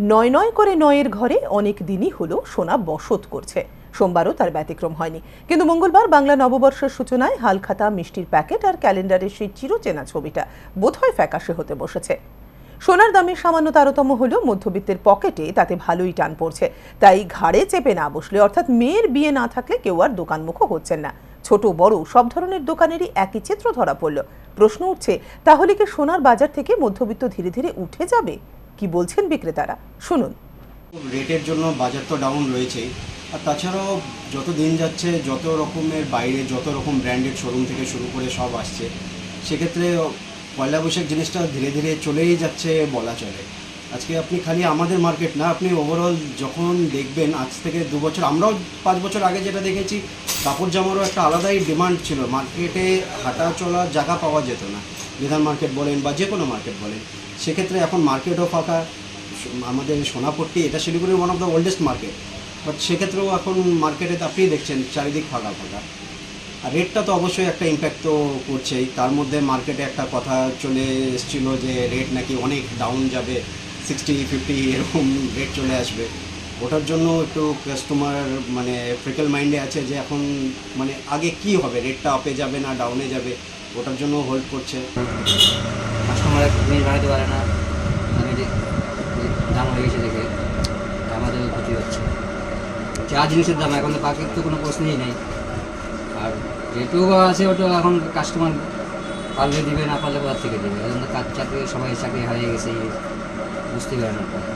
নয় নয় করে নয়ের ঘরে অনেক দিনই হলো সোনা বসত করছে। সোমবারও তার ব্যতিক্রম হয়নি। কিন্তু মঙ্গলবার বাংলা নববর্ষের সূচনায় হালখাতা মিষ্টির প্যাকেট আর ক্যালেন্ডারের সেই চিরচেনা ছবিটা বোধহয় ফ্যাকাশে হতে বসেছে। সোনার দামে সামান্য তারতম্য হলেও মধ্যবিত্তের পকেটে তাতে ভালোই টান পড়ছে। তাই ঘাড়ে চেপে না বসলে, অর্থাৎ মেয়ের বিয়ে না থাকলে কেউ আর দোকানমুখো হচ্ছেন না। ছোট বড় সব ধরনের দোকানেরই একই চিত্র ধরা পড়ল। প্রশ্ন উঠছে, তাহলে কি সোনার বাজার থেকে মধ্যবিত্ত ধীরে ধীরে উঠে যাবে? কি বলছেন বিক্রেতারা? শুনুন। রেটের জন্য বাজার তো ডাউন রয়েছেই আর তাছাড়াও যত দিন যাচ্ছে, যত রকমের বাইরে, যত রকম ব্র্যান্ডেড শোরুম থেকে শুরু করে সব আসছে, সেক্ষেত্রে পয়লা বৈশাখ জিনিসটা ধীরে ধীরে চলেই যাচ্ছে বলা চলে। আজকে আপনি খালি আমাদের মার্কেট না, আপনি ওভারঅল যখন দেখবেন, আজ থেকে দু বছর, আমরাও পাঁচ বছর আগে যেটা দেখেছি, কাপড় জামারও একটা আলাদাই ডিমান্ড ছিল। মার্কেটে হাঁটা চলার জায়গা পাওয়া যেত না। বিধান মার্কেট বলেন বা যে কোনো মার্কেট বলেন, সেক্ষেত্রে এখন মার্কেটও ফাঁকা। আমাদের সোনাপট্টি, এটা শিলিগুড়ির one of the oldest market but সেক্ষেত্রেও এখন মার্কেটে আপনি দেখছেন, চারিদিক ফাঁকা ফাঁকা। আর রেটটা তো অবশ্যই একটা ইম্প্যাক্ট তো করছেই। তার মধ্যে মার্কেটে একটা কথা চলে এসেছিল যে রেট নাকি অনেক ডাউন যাবে সিক্সটি ফিফটি এরকম রেট চলে আসবে। ওটার জন্য একটু কাস্টমার মানে ফ্রিকেল মাইন্ডে আছে যে এখন মানে আগে কি হবে? রেটটা আপে যাবে না ডাউনে যাবে? ওটার জন্য হোল্ড করছে। কাস্টমার জিনিস বানাতে পারে না। আমি যে দাম হয়ে গেছে দেখে আমাদের ক্ষতি হচ্ছে। যা জিনিসের দাম, এখন তো পাখির তো কোনো প্রশ্নই নেই। আর যেটুকু আছে ওটা এখন কাস্টমার পারলে দিবে, না পারলে কোথার থেকে দেবে? এখন কাজ চাকরি, সবাই চাকরি হারিয়ে গেছে বুঝতে পারে না।